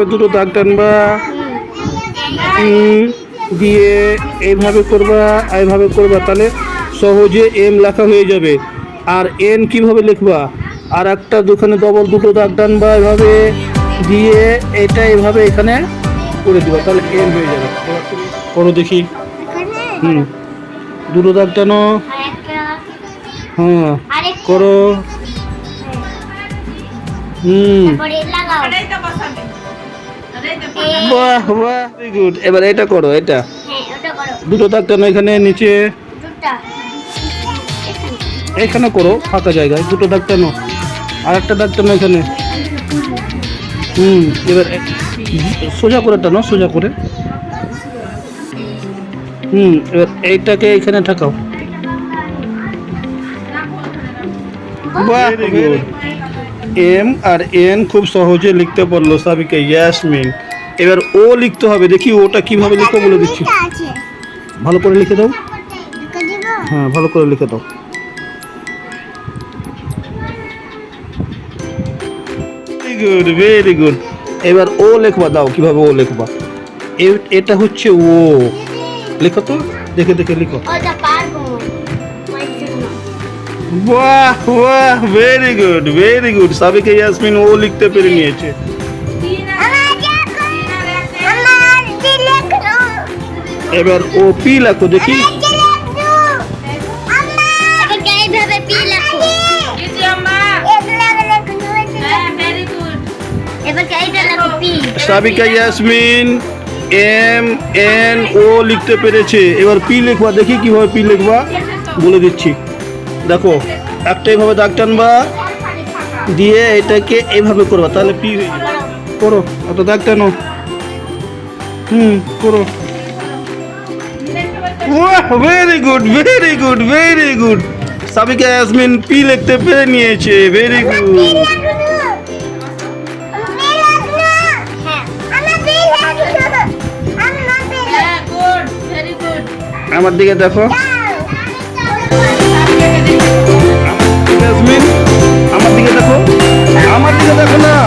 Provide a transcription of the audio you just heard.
এইভাবে দুটো দাগ টানবা দিয়ে এইভাবে করবা এইভাবে করবা, তাহলে সহজে এম লেখা হয়ে যাবে। আর এন কীভাবে লিখবা? আর একটা দুখানে ডবল দুটো দাগ টানবা এভাবে, দিয়ে এটা এভাবে এখানে করে দিবা, তাহলে এম হয়ে যাবে। করো দেখি। হুম। দুটো দাগ টানো। হ্যাঁ করো। হুম। বাহ বাহ ভেরি গুড এবার এটা করো এটা। দুটো দাগ টানো এখানে নিচে। এখানে করো ফাঁকা জায়গায় দুটো দাগ টানো। আর একটা দাগ টানো এখানে। হুম এবার সোজা করে টানো সোজা করে। হুম এবার এইটাকে এখানে ঠাকাও। বাহ এম আর এন খুব সহজে লিখতে পারল সাবিকে ইয়াসমিন। এবার ও লিখতে হবে দেখি ওটা কীভাবে লিখো বলে দিচ্ছি। ভালো করে লিখে দাও। হ্যাঁ ভালো করে লিখে দাও। গুড ভেরি গুড এবার ও লিখবা দাও কীভাবে ও লিখবা। এটা হচ্ছে ও লেখো তো দেখে দেখে লিখো। বাহ বাহ ভেরি গুড ভেরি গুড সাবিকে ইয়াসমিন ও লিখতে পেরে নিয়েছে। এবার ও পি লেখো, দেখি। Sabika Yasmin, M, N, O লিখতে পেরেছে। এবার পি লিখবা, দেখি কীভাবে পি লিখবা। বলে দিচ্ছি। দেখো একটা এইভাবে দাগ টানবা দিয়ে এটাকে এইভাবে করবা তাহলে পি হয়ে যাবে। করো অত দাগ টানো। হুম করো। Very good very good very good Sabika Yasmin P লিখতে পেরে নিয়েছে ভেরি গুড আমার দিকে দেখো। Kadakına